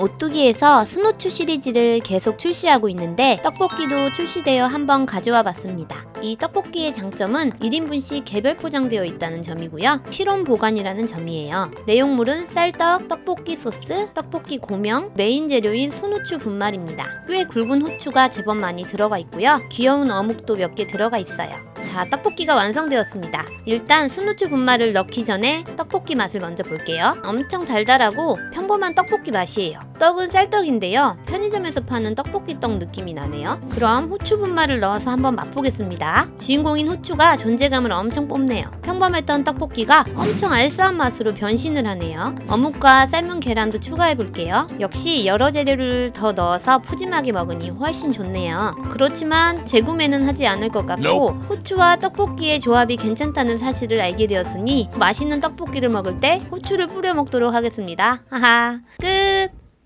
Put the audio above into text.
오뚜기에서 스노추 시리즈를 계속 출시하고 있는데 떡볶이도 출시되어 한번 가져와 봤습니다. 이 떡볶이의 장점은 1인분씩 개별 포장되어 있다는 점이고요. 실온 보관이라는 점이에요. 내용물은 쌀떡, 떡볶이 소스, 떡볶이 고명, 메인 재료인 손후추 분말입니다. 꽤 굵은 후추가 제법 많이 들어가 있고요. 귀여운 어묵도 몇 개 들어가 있어요. 자, 떡볶이가 완성되었습니다. 일단 순우추 분말을 넣기 전에 떡볶이 맛을 먼저 볼게요. 엄청 달달하고 평범한 떡볶이 맛이에요. 떡은 쌀떡인데요. 편의점에서 파는 떡볶이 떡 느낌이 나네요. 그럼 후추 분말을 넣어서 한번 맛보겠습니다. 주인공인 후추가 존재감을 엄청 뽐내요. 평범했던 떡볶이가 엄청 알싸한 맛으로 변신을 하네요. 어묵과 삶은 계란도 추가해 볼게요. 역시 여러 재료를 더 넣어서 푸짐하게 먹으니 훨씬 좋네요. 그렇지만 재구매는 하지 않을 것 같고 후추와 떡볶이의 조합이 괜찮다는 사실을 알게 되었으니 맛있는 떡볶이를 먹을 때 후추를 뿌려 먹도록 하겠습니다. 하하 끝!